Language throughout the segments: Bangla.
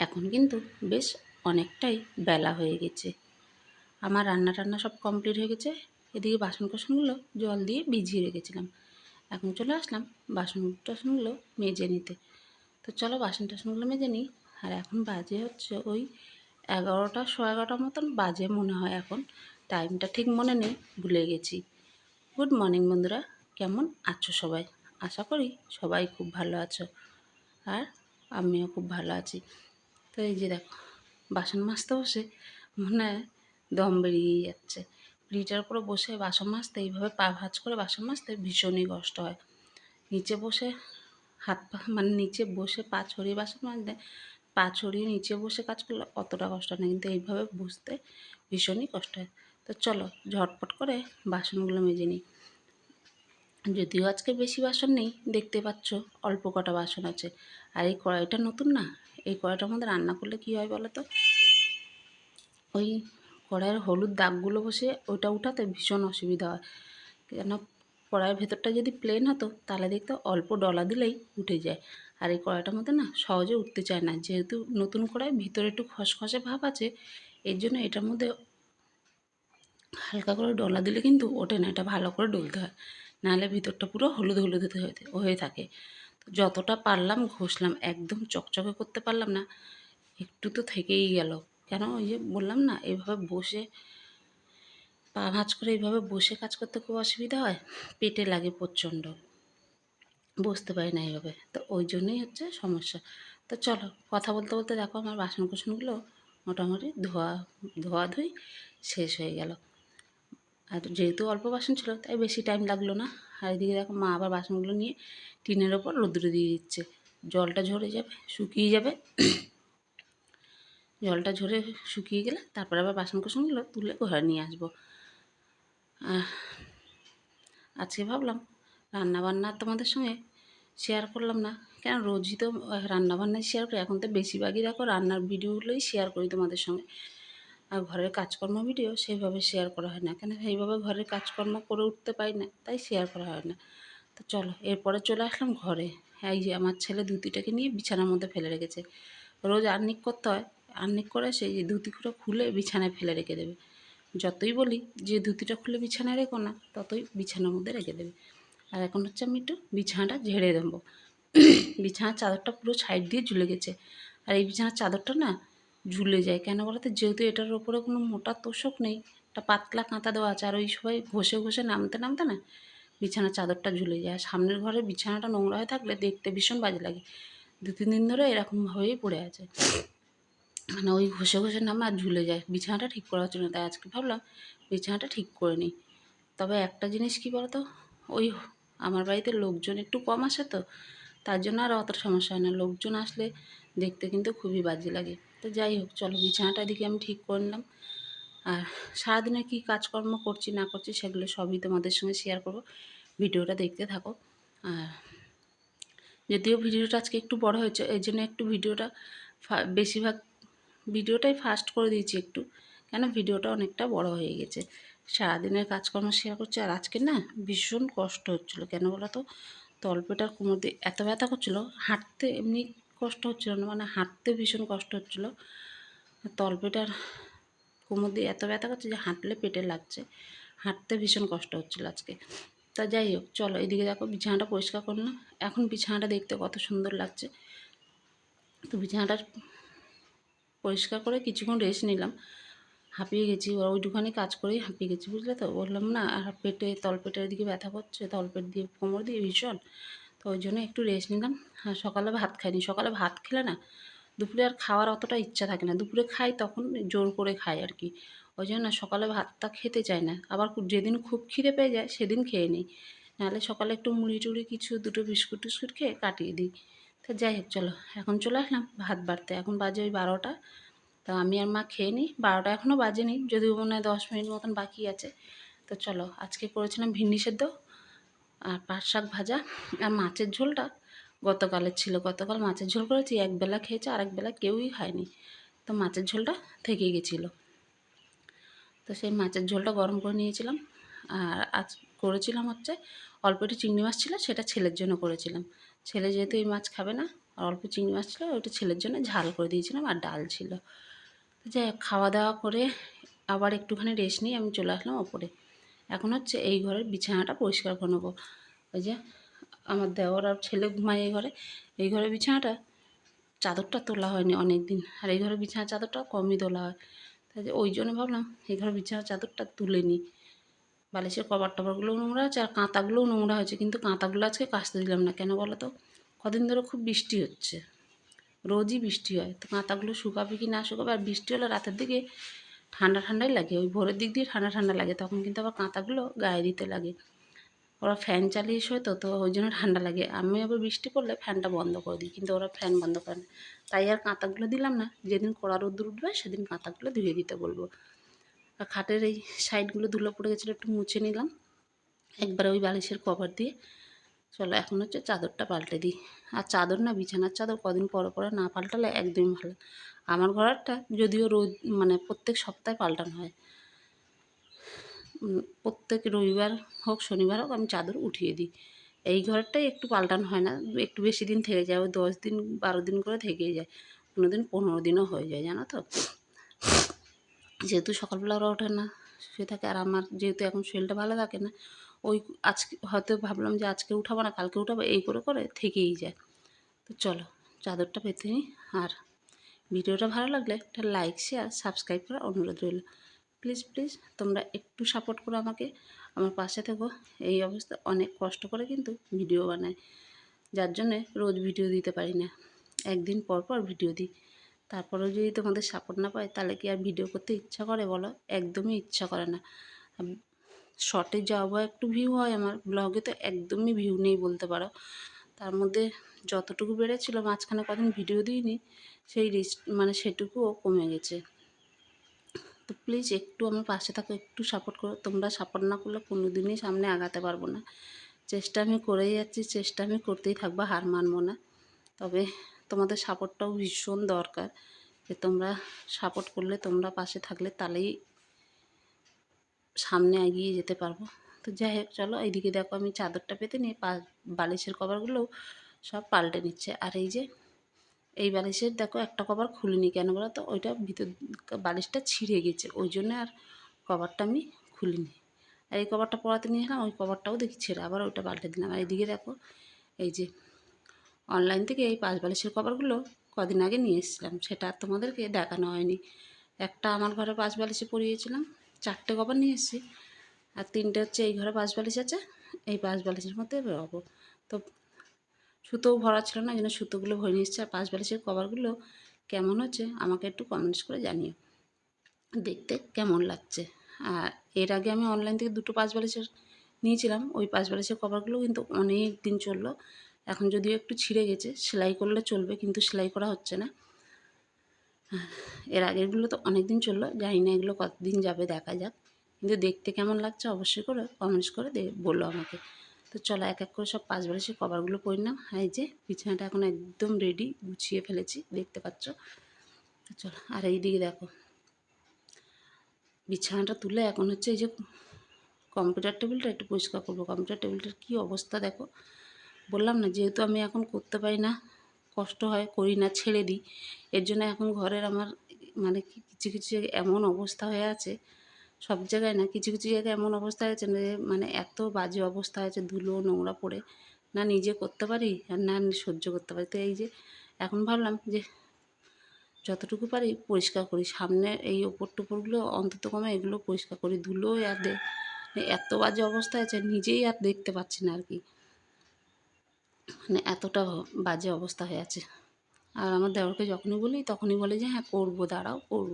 এখন কিন্তু বেশ অনেকটাই বেলা হয়ে গেছে। আমার রান্না টান্না সব কমপ্লিট হয়ে গেছে। এদিকে বাসন কোসনগুলো জল দিয়ে ভিজিয়ে রেখেছিলাম। এখন চলে আসলাম বাসন টাসনগুলো মেজে নিতে। তো চলো বাসন টাসনগুলো মেজে নিই। আর এখন বাজে হচ্ছে ওই এগারোটা শো এগারোটার মতন বাজে মনে হয় এখন। টাইমটা ঠিক মনে নেই, ভুলে গেছি। গুড মর্নিং বন্ধুরা, কেমন আছো সবাই? আশা করি সবাই খুব ভালো আছো। আর আমিও খুব ভালো আছি। এই যে দেখো, বাসন মাজতে বসে মনে দম বেরিয়ে যাচ্ছে। পিঁড়িটার উপরে বসে বাসন মাজতে, এইভাবে পা ভাজ করে বাসন মাজতে ভীষণই কষ্ট হয়। নিচে বসে হাত পা মানে নিচে বসে পা ছড়িয়ে বাসন মাজতে, পা ছড়িয়ে নিচে বসে কাজ করলে অতটা কষ্ট হয় না, কিন্তু এইভাবে বসতে ভীষণই কষ্ট হয়। তো চলো, ঝটপট করে বাসনগুলো মেজে নিই। যদিও আজকে বেশি বাসন নেই, দেখতে পাচ্ছ অল্প কটা বাসন আছে। আর এই কড়াইটা নতুন না? এই কড়াইটার মধ্যে রান্না করলে কী হয় বলো তো? ওই কড়াইয়ের হলুদ দাগগুলো বসে ওইটা উঠাতে ভীষণ অসুবিধা হয়। কেন? কড়াইয়ের ভেতরটা যদি প্লেন হতো, তাহলে দেখতে অল্প ডলা দিলেই উঠে যায়। আর এই কড়াইটার মধ্যে না সহজে উঠতে চায় না। যেহেতু নতুন কড়াই, ভিতরে একটু খসখসে ভাব আছে, এর জন্য এটার মধ্যে হালকা করে ডলা দিলে কিন্তু ওঠে না। এটা ভালো করে ডলতে হয়। নাহলে ভিতরটা পুরো হলুদ হলুদ হয়ে থাকে। যতটা পারলাম ঘষলাম, একদম চকচকে করতে পারলাম না, একটু তো থেকেই গেল। কেন? ওই যে বললাম না এইভাবে বসে পা ভাঁজ করে এইভাবে বসে কাজ করতে খুব অসুবিধা হয়? পেটে লাগে প্রচণ্ড। বসতে পারি না এইভাবে তো ওই জন্যই হচ্ছে সমস্যা। তো চলো, কথা বলতে বলতে দেখো আমার বাসন কুসনগুলো মোটামুটি ধোয়া ধোয়া ধুই, শেষ হয়ে গেল। আর যেহেতু অল্প বাসন ছিল, তাই বেশি টাইম লাগল না। আর এদিকে দেখো মা আবার বাসনগুলো নিয়ে টিনের ওপর রোদ্রে দিয়ে দিচ্ছে। জলটা ঝরে যাবে, শুকিয়ে যাবে। জলটা ঝরে শুকিয়ে গেলে তারপরে আবার বাসন কোসনগুলো তুলে ঘরে নিয়ে আসব। আজকে ভাবলাম রান্নাবান্না তোমাদের সঙ্গে শেয়ার করলাম না। কেন রোজই তো রান্নাবান্নায় শেয়ার করি। এখন তো বেশিরভাগই দেখো রান্নার ভিডিওগুলোই শেয়ার করি তোমাদের সঙ্গে। আর ঘরের কাজকর্ম ভিডিও সেইভাবে শেয়ার করা হয় না। কেন সেইভাবে ঘরের কাজকর্ম করে উঠতে পারি না, তাই শেয়ার করা হয় না। তো চলো, এরপরে চলে আসলাম ঘরে। এই যে আমার ছেলে ধুতিটাকে নিয়ে বিছানার মধ্যে ফেলে রেখেছে। রোজ আর্নিক করতে হয়, আর্নিক করে সেই যে ধুতিগুলো খুলে বিছানায় ফেলে রেখে দেবে। যতই বলি যে ধুতিটা খুলে বিছানায় রেখো না, ততই বিছানার মধ্যে রেখে দেবে। আর এখন হচ্ছে আমি একটু বিছানাটা ঝেড়ে দেবো। বিছানার চাদরটা পুরো সাইড দিয়ে ঝুলে গেছে। আর এই বিছানার চাদরটা না ঝুলে যায়। কেন বলতো যেহেতু এটার ওপরে কোনো মোটা তোষক নেই, একটা পাতলা কাঁথা দেওয়া আছে। আর ওই সবাই ঘষে ঘষে নামতে নামতে না বিছানার চাদরটা ঝুলে যায়। সামনের ঘরে বিছানাটা নোংরা হয়ে থাকলে দেখতে ভীষণ বাজে লাগে। দু তিন দিন ধরে এরকমভাবেই পড়ে আছে। মানে ওই ঘষে ঘষে নামে আর ঝুলে যায়। বিছানাটা ঠিক করার জন্য তাই আজকে ভাবলাম বিছানাটা ঠিক করে নিই। তবে একটা জিনিস কী বলতো? ওই আমার বাড়িতে লোকজন একটু কম আসে তো, তার জন্য আর অত সমস্যা হয় না। লোকজন আসলে দেখতে কিন্তু খুবই বাজে লাগে। তো যাই হোক, চলো বিছানাটা এদিকে আমি ঠিক করে নিলাম। আর সারাদিনে কী কাজকর্ম করছি, না করছি সেগুলো সবই তোমাদের সঙ্গে শেয়ার করব। ভিডিওটা দেখতে থাকো। আর যদিও ভিডিওটা আজকে একটু বড় হয়েছে, এই জন্য একটু ভিডিওটা বেশিরভাগ ভিডিওটাই ফাস্ট করে দিয়েছি একটু, কেন ভিডিওটা অনেকটা বড় হয়ে গেছে। সারাদিনের কাজকর্ম শেয়ার করছি, আর আজকে না ভীষণ কষ্ট হচ্ছিল, কেন বলো তো? তলপেটার কোমর দিয়ে এত ব্যথা করছিল, হাঁটতে এমনি কষ্ট হচ্ছিল না মানে হাঁটতে ভীষণ কষ্ট হচ্ছিল। তলপেটার কোমর দিয়ে এত ব্যথা করছে যে হাঁটলে পেটে লাগছে। হাঁটতে ভীষণ কষ্ট হচ্ছিল আজকে। তা যাই হোক, চলো এদিকে দেখো, বিছানাটা পরিষ্কার করলাম। এখন বিছানাটা দেখতে কত সুন্দর লাগছে। তো বিছানাটা পরিষ্কার করে কিছুক্ষণ রেস্ট নিলাম। হাঁপিয়ে গেছি ওইটুখানি কাজ করেই হাঁপিয়ে গেছি, বুঝলে তো? বললাম, না, আর পেটে, তলপেটের দিকে ব্যথা করছে, তলপেট দিয়ে কোমর দিয়ে ভীষণ। তো ওই জন্য একটু রেস্ট নিলাম। আর সকালে ভাত খাইনি। সকালে ভাত খেলে না দুপুরে আর খাওয়ার অতটা ইচ্ছা থাকে না। দুপুরে খাই, তখন জোর করে খাই আর কি। ওই জন্য সকালে ভাতটা খেতে চায় না। আবার যেদিন খুব খিদে পেয়ে যায়, সেদিন খেয়ে নিই। নাহলে সকালে একটু মুড়ি টুড়ি, কিছু দুটো বিস্কুট টিস্কুট খেয়ে কাটিয়ে দিই। তো যাই হোক, চলো, এখন চলে আসলাম ভাত বাড়তে। এখন বাজে ওই বারোটা। তা আমি আর মা খেয়ে নিই। বারোটা এখনও বাজে বাজেনি, যদিও মনে হয় দশ মিনিট মতন বাকি আছে। তো চলো, আজকে করেছিলাম ভিন্ডি সেদ্ধ আর পাট শাক ভাজা আর মাছের ঝোলটা। গতকালের ছিল। গতকাল মাছের ঝোল করেছি একবেলা খেয়েছে আরেকবেলা কেউই খায়নি। তো মাছের ঝোলটা থেকে গেছিল। তো সেই মাছের ঝোলটা গরম করে নিয়েছিলাম। আর আজ করেছিলাম হচ্ছে অল্প একটু চিংড়ি মাছ ছিল, সেটা ছেলের জন্য করেছিলাম। ছেলে যেহেতু এই মাছ খাবে না, আর অল্প চিংড়ি মাছ ছিল ওইটা ছেলের জন্য ঝাল করে দিয়েছিলাম আর ডাল ছিল। তো যাই খাওয়া দাওয়া করে আবার একটুখানি রেস্ট নিয়ে আমি চলে আসলাম ওপরে। এখন হচ্ছে এই ঘরের বিছানাটা পরিষ্কার করে নেব। ওই যে আমার দেওর আর ছেলে ঘুমায় এই ঘরে। এই ঘরের বিছানাটা চাদরটা তোলা হয়নি অনেক দিন আর এই ঘরের বিছানার চাদরটা কমই তোলা হয়। তাই যে ওই জন্য ভাবলাম এই ঘরে বিছানার চাদরটা তুলে নিই বালিশের কভার টভারগুলোও নোংরা হচ্ছে আর কাঁথাগুলোও নোংরা হয়েছে। কিন্তু কাঁথাগুলো আজকে কাচতে দিলাম না। কেন বলো তো? কদিন ধরে খুব বৃষ্টি হচ্ছে। রোজই বৃষ্টি হয়। তো কাঁথাগুলো শুকাবে কি না শুকাবে? আর বৃষ্টি হলে রাতের দিকে ঠান্ডা ঠান্ডাই লাগে। ওই ভোরের দিক দিয়ে ঠান্ডা ঠান্ডা লাগে। তখন কিন্তু আবার কাঁথাগুলো গায়ে দিতে লাগে। ওরা ফ্যান চালিয়ে শোয় তো তো ওই জন্য ঠান্ডা লাগে। আমি আবার বৃষ্টি পড়লে ফ্যানটা বন্ধ করে দিই, কিন্তু ওরা ফ্যান বন্ধ করে না। তাই আর কাঁথাগুলো দিলাম না। যেদিন কড়া রোদ্দুর উঠবে, সেদিন কাঁথাগুলো ধুয়ে দিতে বলব। আর খাটের এই সাইডগুলো ধুলো পড়ে গেছিল, একটু মুছে নিলাম। একবারে ওই বালিশের কভার দিয়ে। চলো, এখন হচ্ছে চাদরটা পাল্টে দিই। আর চাদর না, বিছানার চাদর কদিন পরে পরে না পাল্টালে একদমই ভালো আমার ঘরটা যদিও রোজ মানে প্রত্যেক সপ্তাহে পাল্টানো হয়। প্রত্যেক রবিবার হোক, শনিবার হোক, আমি চাদর উঠিয়ে দিই। এই ঘরটাই একটু পাল্টানো হয় না, একটু বেশি দিন থেকে যায়, ওই দশ দিন, বারো দিন করে থেকেই যায়। কোনো দিন পনেরো দিনও হয়ে যায়, জানো তো? যেহেতু সকালবেলা ওরা ওঠে না, শুয়ে থাকে, আর আমার যেহেতু এখন শরীরটা ভালো থাকে না, ওই আজকে, হয়তো ভাবলাম যে আজকে উঠাবো না, কালকে উঠাবো, এই করে করে থেকেই যায়। তো চলো, চাদরটা পেতে নিই, আর ভিডিওটা ভালো লাগলে একটা লাইক শেয়ার সাবস্ক্রাইব করার অনুরোধ রইল। প্লিজ প্লিজ, তোমরা একটু সাপোর্ট করো আমাকে। আমার পাশে থেকো। এই অবস্থা অনেক কষ্ট করে কিন্তু ভিডিও বানাই যার জন্যে রোজ ভিডিও দিতে পারি না। একদিন পর পর ভিডিও দিই। তারপরেও যদি তোমাদের সাপোর্ট না পাই তাহলে কি আর ভিডিও করতে ইচ্ছা করে বলো? একদমই ইচ্ছা করে না। শর্টে যাওয়া একটু ভিউ হয় আমার। ব্লগে তো একদমই ভিউ নেই বলতে পারো। তার মধ্যে যতটুকু বেড়েছিল, মাঝখানে কদিন ভিডিও দিইনি, সেই রিস্ক মানে সেটুকুও কমে গেছে। তো প্লিজ একটু আমার পাশে থাকো, একটু সাপোর্ট করো। তোমরা সাপোর্ট না করলে কোনো দিনই সামনে আগাতে পারব না। চেষ্টা আমি করেই যাচ্ছি, চেষ্টা আমি করতেই থাকব, হার মানবো না। তবে তোমাদের সাপোর্টটাও ভীষণ দরকার। যে তোমরা সাপোর্ট করলে, তোমরা পাশে থাকলে তাহলেই সামনে এগিয়ে যেতে পারব। তো যাই হোক, চলো এইদিকে দেখো আমি চাদরটা পেতে নিয়ে বালিশের কভারগুলোও সব পাল্টে নিচ্ছে। আর এই যে এই বালিশের দেখো একটা কভার খুলিনি কেন বলো তো? ওইটা ভিতর বালিশটা ছিঁড়ে গেছে। ওই জন্য আর কভারটা আমি খুলিনি। আর এই কভারটা পড়াতে নিয়ে এলাম, ওই কভারটাও দেখি ছেড়ে, আবার ওইটা পাল্টে দিলাম। আর এইদিকে দেখো, এই যে অনলাইন থেকে এই পাঁচ বালিশের কভারগুলো কদিন আগে নিয়ে এসেছিলাম। সেটা তোমাদেরকে দেখানো হয়নি। একটা আমার ঘরে পাঁচ বালিশে পরিয়েছিলাম, চারটে কভার নিয়ে এসেছি। আর তিনটে হচ্ছে এই ঘরে পাঁচ বালিশ আছে, এই পাঁচ বালিশের মধ্যে বেরোবো তো সুতোও ভরা ছিল না এই জন্য সুতোগুলো ভরে নিয়ে আর পাঁচ বালিশের কভারগুলো কেমন হচ্ছে আমাকে একটু কমেন্টস করে জানিও। দেখতে কেমন লাগছে। আর এর আগে আমি অনলাইন থেকে দুটো পাঁচ বালিশের নিয়েছিলাম, ওই পাঁচ বালিশের কভারগুলো কিন্তু অনেক দিন চলল। এখন যদিও একটু ছিঁড়ে গেছে, সেলাই করলে চলবে, কিন্তু সেলাই করা হচ্ছে না। এর আগেরগুলো তো অনেক দিন চলল, জানি না এগুলো কতদিন যাবে দেখা যাক। কিন্তু দেখতে কেমন লাগছে অবশ্যই করে কমেন্টস করে দে বলল আমাকে। তো চলো এক এক করে সব পাঁচ বালিশের কভারগুলো পরে নাম হাই যে বিছানাটা এখন একদম রেডি গুছিয়ে ফেলেছি, দেখতে পাচ্ছ? তো চলো, আর এই দিকে দেখো, বিছানাটা তুলে এখন হচ্ছে এই যে কম্পিউটার টেবিলটা একটু পরিষ্কার করব। কম্পিউটার টেবিলটার কী অবস্থা দেখো? বললাম না, যেহেতু আমি এখন করতে পারি না, কষ্ট হয়, করি না, ছেড়ে দিই, এর জন্য এখন ঘরের আমার মানে কিছু কিছু এমন অবস্থা হয়ে আছে সব জায়গায় না, কিছু কিছু জায়গায় এমন অবস্থা হয়েছে না যে মানে এত বাজে অবস্থা হয়েছে, ধুলো, নোংরা পড়ে। না নিজে করতে পারি, আর না সহ্য করতে পারি। তো এই যে, এখন ভাবলাম যে, যতটুকু পারি পরিষ্কার করি। সামনে এই ওপর টোপরগুলো অন্তত কমে এগুলো পরিষ্কার করি। ধুলো আর দে এত বাজে অবস্থা আছে নিজেই আর দেখতে পাচ্ছি না আর কি। মানে এতটা বাজে অবস্থা হয়ে আছে। আর আমার দেওরকে যখনই বলি, তখনই বলে যে হ্যাঁ করব, দাঁড়াও, করব।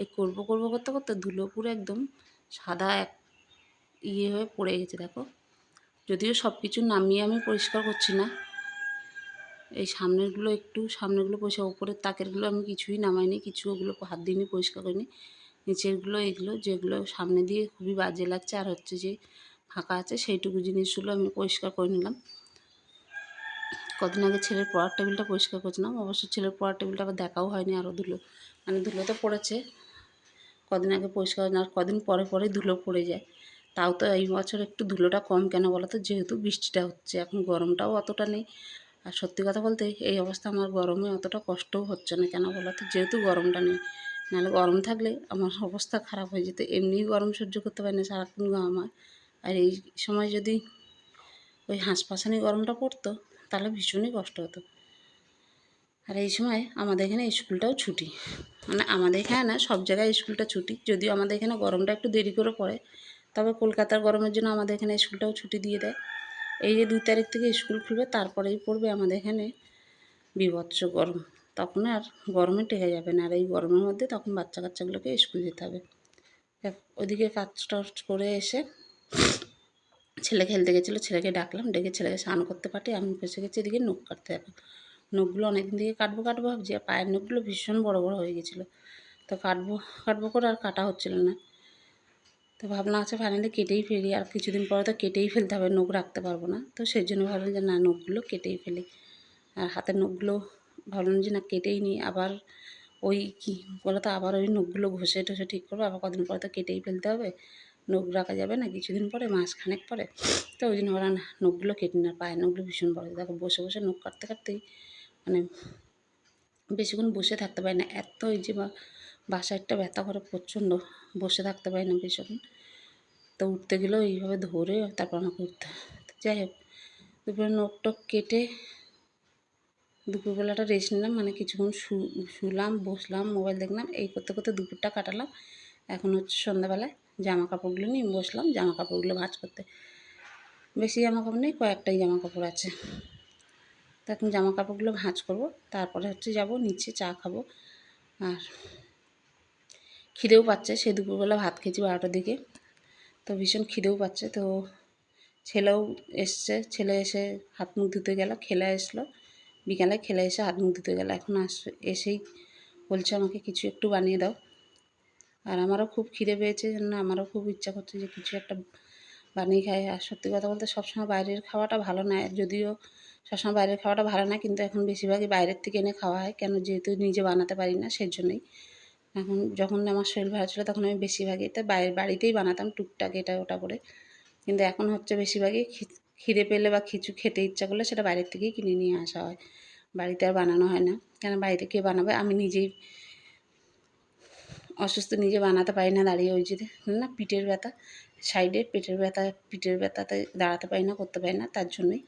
এই করব করব করতে করতে ধুলো পুরো একদম সাদা এক ইয়ে হয়ে পড়ে গেছে, দেখো। যদিও সব কিছু নামিয়ে আমি পরিষ্কার করছি না। এই সামনেরগুলো একটু, সামনেরগুলো পরিষ্কার, উপরের তাকেরগুলো আমি কিছুই নামাইনি, কিছু ওগুলো হাত দিয়ে পরিষ্কার করিনি। নিচেরগুলো, এগুলো, যেগুলো সামনে দিয়ে খুবই বাজে লাগছে, আর হচ্ছে যে ফাঁকা আছে, সেইটুকু জিনিসগুলো আমি পরিষ্কার করে নিলাম। কদিন আগে ছেলের পড়ার টেবিলটা পরিষ্কার করছিলাম, অবশ্য ছেলের পড়ার টেবিলটা আবার দেখাও হয়নি আরও ধুলো। মানে ধুলো তো পড়েছে কদিন আগে পরিষ্কার আর কদিন পরে পরে ধুলো পড়ে যায়। তাও তো এই বছর একটু ধুলোটা কম কেন বলো তো যেহেতু বৃষ্টিটা হচ্ছে, এখন গরমটাও অতটা নেই। আর সত্যি কথা বলতে এই অবস্থা আমার গরমে অতটা কষ্টও হচ্ছে না কেন বলো তো যেহেতু গরমটা নেই, নাহলে গরম থাকলে আমার অবস্থা খারাপ হয়ে যেত। এমনিই গরম সহ্য করতে পারি না সারাক্ষণ আমার। আর এই সময় যদি ওই হাঁসপাশানি গরমটা পড়তো, তাহলে ভীষণই কষ্ট হতো। আর এই সময় আমাদের এখানে স্কুলটাও ছুটি। মানে আমাদের এখানে না, সব জায়গায় স্কুলটা ছুটি। যদিও আমাদের এখানে গরমটা একটু দেরি করে পড়ে, তবে কলকাতার গরমের জন্য আমাদের এখানে স্কুলটাও ছুটি দিয়ে দেয়। এই যে দুই তারিখ থেকে স্কুল খুলবে, তারপরেই পড়বে আমাদের এখানে বিভৎস গরম। তখন আর গরমে টেকে যাবে না, আর এই গরমের মধ্যে তখন বাচ্চা কাচ্চাগুলোকে স্কুল যেতে হবে। ওদিকে কাজ টাজ করে এসে ছেলে খেলতে গেছিল, ছেলেকে ডাকলাম, ডেকে ছেলেকে স্নান করতে পাঠিয়ে আমি ফেসে গেছি, এদিকে নখ কাটতে যাব নখগুলো অনেকদিন থেকে কাটবো কাটবো ভাবছি, আর পায়ের নখগুলো ভীষণ বড় বড় হয়ে গেছিল। তো কাটবো কাটবো করে আর কাটা হচ্ছিল না। তো ভাবনা আছে ফাইনালি কেটেই ফেলি, আর কিছুদিন পরে তো কেটেই ফেলতে হবে, নখ রাখতে পারব না। তো সেই জন্য ভাবলাম যে না, নখগুলো কেটেই ফেলি। আর হাতের নখগুলো ভাবলাম যে না, কেটেই নিই। আবার ওই কী বলো তো আবার ওই নখগুলো ঘষে টষে ঠিক করব। আবার কদিন পরে তো কেটেই ফেলতে হবে, নখ রাখা যাবে না কিছুদিন পরে মাস খানেক পরে। তো ওই জন্য না, নখগুলো কেটে না পায়ের নখগুলো ভীষণ বড়। দেখো, বসে বসে নখ কাটতে, কাটতেই মানে বেশিক্ষণ বসে থাকতে পারি না। এত এই যে বাসা একটা ব্যথা করে প্রচণ্ড, বসে থাকতে পারি না বেশিক্ষণ। তো উঠতে গেলেও এইভাবে ধরে তারপর আমাকে উঠতে যাই হোক, দুপুরে নোখ টোক কেটে দুপুরবেলাটা রেস্ট নিলাম। মানে কিছুক্ষণ শু, শুলাম, বসলাম মোবাইল দেখলাম। এই করতে করতে দুপুরটা কাটালাম। এখন হচ্ছে সন্ধ্যাবেলায় জামা কাপড়গুলো নিয়ে বসলাম। জামা কাপড়গুলো ভাঁজ করতে। বেশি জামা কাপড় নেই, কয়েকটাই জামা কাপড় আছে। তো এখন জামা কাপড়গুলো ভাঁজ করব। তারপরে হচ্ছে যাব, নিচে চা খাব। আর খিদেও পাচ্ছে, সে দুপুরবেলা ভাত খেয়েছি বারোটার দিকে। তো ভীষণ খিদেও পাচ্ছে, তো ছেলেও এসছে, ছেলে এসে হাত মুখ ধুতে গেল, খেলে আসলো বিকালে খেলে এসে হাত মুখ ধুতে গেল, এখন আস, এসেই বলছে আমাকে, কিছু একটু বানিয়ে দাও। আর আমারও খুব খিদে পেয়েছে জন্য আমারও খুব ইচ্ছা করছে যে কিছু একটা বানিয়ে খাই। আর সত্যি কথা বলতে সবসময় বাইরের খাওয়াটা ভালো নয় যদিও সবসময় বাইরের খাওয়াটা ভালো না, কিন্তু এখন বেশিরভাগই বাইরের থেকে এনে খাওয়া হয়। কেন যেহেতু নিজে বানাতে পারি না সেই জন্যই এখন যখন আমার শরীর ভালো ছিল, তখন আমি বেশিরভাগই তো বাইরের বাড়িতেই বানাতাম টুকটাক এটা ওটা করে। কিন্তু এখন হচ্ছে বেশিরভাগই খিদে পেলে বা খিচু খেতে ইচ্ছা করলে সেটা বাইরের থেকেই কিনে নিয়ে আসা হয়। বাড়িতে আর বানানো হয় না। কেন বাড়িতে কে বানাবে? আমি নিজেই অসুস্থ নিজে বানাতে পারি না, দাঁড়িয়ে ওই যে না পিঠের ব্যথা সাইডে পেটের ব্যথা, পিঠের ব্যথাতে দাঁড়াতে পারি না, করতে পারি না, তার জন্যই।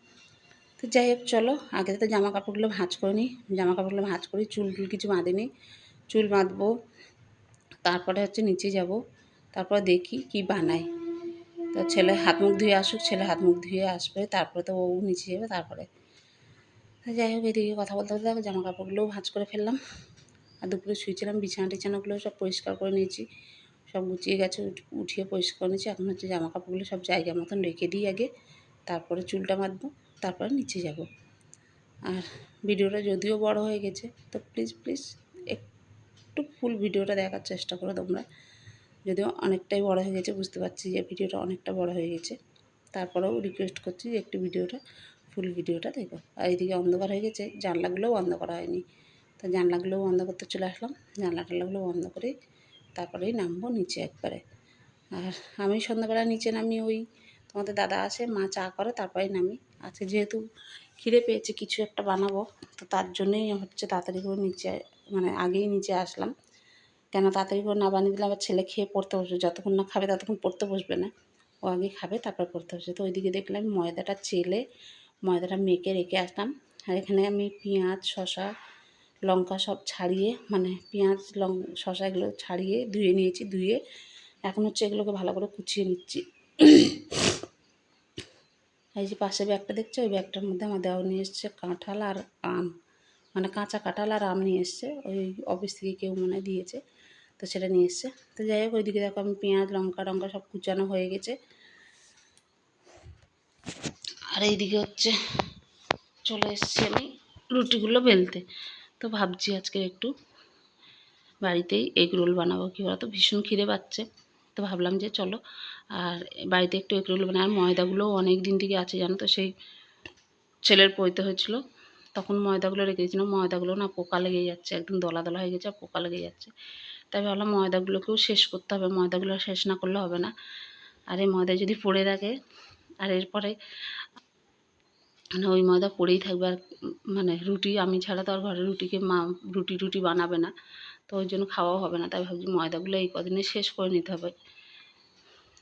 তো যাই হোক, চলো, আগে তো জামা কাপড়গুলো ভাঁজ করে নিই জামা কাপড়গুলো ভাঁজ করি, চুল টুল কিছু বাঁধে নিই চুল বাঁধবো, তারপরে হচ্ছে নিচে যাব, তারপর দেখি কি বানাই তো ছেলে হাত মুখ ধুয়ে আসুক, ছেলে হাত মুখ ধুয়ে আসবে, তারপরে তো ও নিচে যাবে, তারপরে। যাই হোক, এদিকে কথা বলতে বলতে জামা কাপড়গুলোও ভাঁজ করে ফেললাম। আর দুপুরে শুয়েছিলাম, বিছানা টিছানাগুলো সব পরিষ্কার করে নিয়েছি। সব গুছিয়ে গেছে উঠিয়ে পরিষ্কার করে নিয়েছি এখন হচ্ছে জামা কাপড়গুলো সব জায়গা মতন রেখে দিই আগে। তারপরে চুলটা বাঁধবো তারপরে নিচে যাব। আর ভিডিওটা যদিও বড় হয়ে গেছে, তো প্লিজ প্লিজ একটু ফুল ভিডিওটা দেখার চেষ্টা করো তোমরা। যদিও অনেকটাই বড় হয়ে গেছে, বুঝতে পারছি যে ভিডিওটা অনেকটা বড় হয়ে গেছে। তারপরেও রিকোয়েস্ট করছি যে একটু ভিডিওটা, ফুল ভিডিওটা দেখো। আর এইদিকে অন্ধকার হয়ে গেছে, জানলাগুলোও বন্ধ করা হয়নি। তো জানলাগুলোও বন্ধ করতে চলে আসলাম। জানলা বন্ধ করে তারপরেই নামবো নিচে একবারে। আর আমি সন্ধ্যাবেলা নিচে নামি ওই তোমাদের দাদা আসে, মা চা করে, তারপরেই নামি। আজকে যেহেতু খিদে পেয়েছে, কিছু একটা বানাবো, তো তার জন্যই হচ্ছে তাড়াতাড়ি করে নিচে মানে আগেই নিচে আসলাম। কেন তাড়াতাড়ি করে না বানিয়ে দিলে আবার ছেলে খেয়ে পড়তে বসবে, যতক্ষণ না খাবে ততক্ষণ পড়তে বসবে না। ও আগে খাবে, তারপর পড়তে বসবে। তো ওইদিকে দেখলাম ময়দাটা চেলে ময়দাটা মেখে রেখে আসলাম। আর এখানে আমি পেঁয়াজ শশা লঙ্কা সব ছাড়িয়ে মানে পেঁয়াজ, লং শশা এগুলো ছাড়িয়ে, ধুয়ে নিয়েছি, ধুয়ে এখন হচ্ছে এগুলোকে ভালো করে কুচিয়ে নিচ্ছি। এই যে পাশে ব্যাগটা দেখছ? ওই ব্যাগটার মধ্যে আমার দেওয়া নিয়ে এসছে কাঁঠাল আর আম। মানে কাঁচা কাঁঠাল আর আম নিয়ে এসছে। ওই অফিস থেকে কেউ মনে দিয়েছে, তো সেটা নিয়ে এসছে। তো যাই হোক, ওইদিকে দেখো আমি পেঁয়াজ, লঙ্কা, টঙ্কা সব কুচানো হয়ে গেছে। আর এইদিকে হচ্ছে চলে এসছি আমি রুটিগুলো বেলতে। তো ভাবছি আজকে একটু বাড়িতেই এগ রোল বানাবো। কী বলতো? ভীষণ খিদে পাচ্ছে। তো ভাবলাম যে চলো, আর বাড়িতে একটু এগ রোল বানাই। আর ময়দাগুলোও অনেক দিন থেকে আছে, জানো তো? সেই ছেলের পইতে হয়েছিল। তখন ময়দাগুলো রেখে দিয়েছিলাম ময়দাগুলো না পোকা লেগে যাচ্ছে, একদম দলা দলা হয়ে গেছে আর পোকা লেগে যাচ্ছে। তাই ভাবলাম ময়দাগুলোকেও শেষ করতে হবে। ময়দাগুলো শেষ না করলে হবে না। আর এই ময়দা যদি পড়ে থাকে, আর এরপরে মানে ওই ময়দা পড়েই থাকবে আর মানে রুটি, আমি ছাড়া তো আর ঘরে রুটিকে মা রুটি টুটি বানাবে না। তো ওই জন্য খাওয়াও হবে না। তাই ভাবছি ময়দাগুলো এই কদিনে শেষ করে নিতে হবে।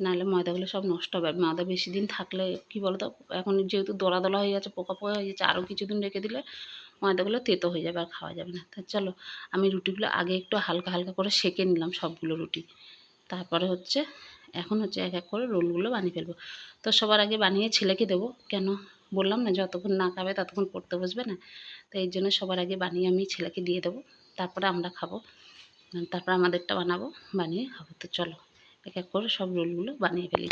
নাহলে ময়দাগুলো সব নষ্ট হবে। ময়দা বেশি দিন থাকলে কি বলো তো এখন যেহেতু দলা দোলা হয়ে গেছে, পোকা পোকা হয়ে গেছে, আরও কিছুদিন রেখে দিলে ময়দাগুলো তেতো হয়ে যাবে আর খাওয়া যাবে না। তা চলো, আমি রুটিগুলো আগে একটু হালকা হালকা করে সেঁকে নিলাম সবগুলো রুটি। তারপরে হচ্ছে, এখন হচ্ছে এক এক করে রোলগুলো বানিয়ে ফেলব। তো সবার আগে বানিয়ে ছেলেকে দেবো। কেন? বললাম না, যতক্ষণ না খাবে ততক্ষণ পড়তে বসবে না। তো এই জন্য সবার আগে বানিয়ে আমি ছেলেকে দিয়ে দেবো, তারপরে আমরা খাব। তারপর আমাদেরটা বানাবো, বানিয়ে খাব তো চলো, এক এক করে সব রোলগুলো বানিয়ে ফেলি।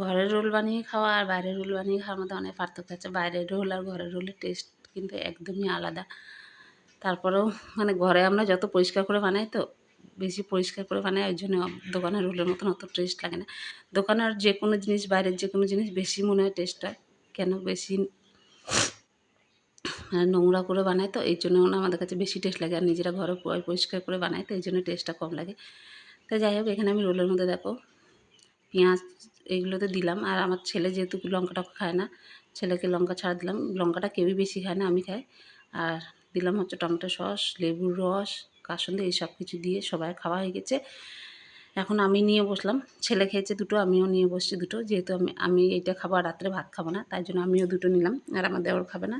ঘরের রোল বানিয়ে খাওয়া আর বাইরের রোল বানিয়ে খাওয়ার মধ্যে অনেক পার্থক্য আছে। বাইরের রোল আর ঘরের রোলের টেস্ট কিন্তু একদমই আলাদা। তারপরেও মানে ঘরে আমরা যত পরিষ্কার করে বানাই তো বেশি পরিষ্কার করে বানাই, ওই জন্য দোকানের রোলের মতন অত টেস্ট লাগে না। দোকানের যে কোনো জিনিস, বাইরের যে কোনো জিনিস বেশি মনে হয় টেস্ট হয়। কেন? বেশি মানে নোংরা করে বানায় তো, এই জন্য আমাদের কাছে বেশি টেস্ট লাগে। আর নিজেরা ঘরে পরিষ্কার করে বানায় তো, এই জন্য টেস্টটা কম লাগে। তো যাই হোক, এখানে আমি রোলের মধ্যে দেখো, পেঁয়াজ এইগুলোতে দিলাম। আর আমার ছেলে যেহেতু লঙ্কাটা খায় না, ছেলেকে লঙ্কা ছাড়া দিলাম। লঙ্কাটা কেউই বেশি খায় না, আমি খাই। আর দিলাম হচ্ছে টমেটো সস, লেবুর রস, কাসন্দি, এই সব কিছু দিয়ে সবাই খাওয়া হয়ে গেছে। এখন আমি নিয়ে বসলাম। ছেলে খেয়েছে দুটো, আমিও নিয়ে বসছি দুটো। যেহেতু আমি আমি এইটা খাব আর রাত্রে ভাত খাব না, তাই জন্য আমিও দুটো নিলাম। আর আমার দেওয়ার খাবে না।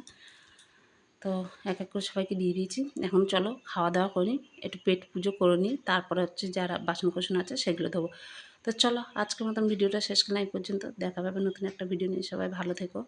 তো এক এক করে সবাইকে দিয়ে দিয়েছি। এখন চলো খাওয়া দাওয়া করি। একটু পেট পুজো করে নিই। তারপরে হচ্ছে যারা বাসন কোসন আছে সেগুলো দেবো তো চলো আজকের মতন ভিডিওটা শেষ করলাম, এই পর্যন্ত। দেখা পাবে নতুন একটা ভিডিও নিয়ে। সবাই ভালো থেকো।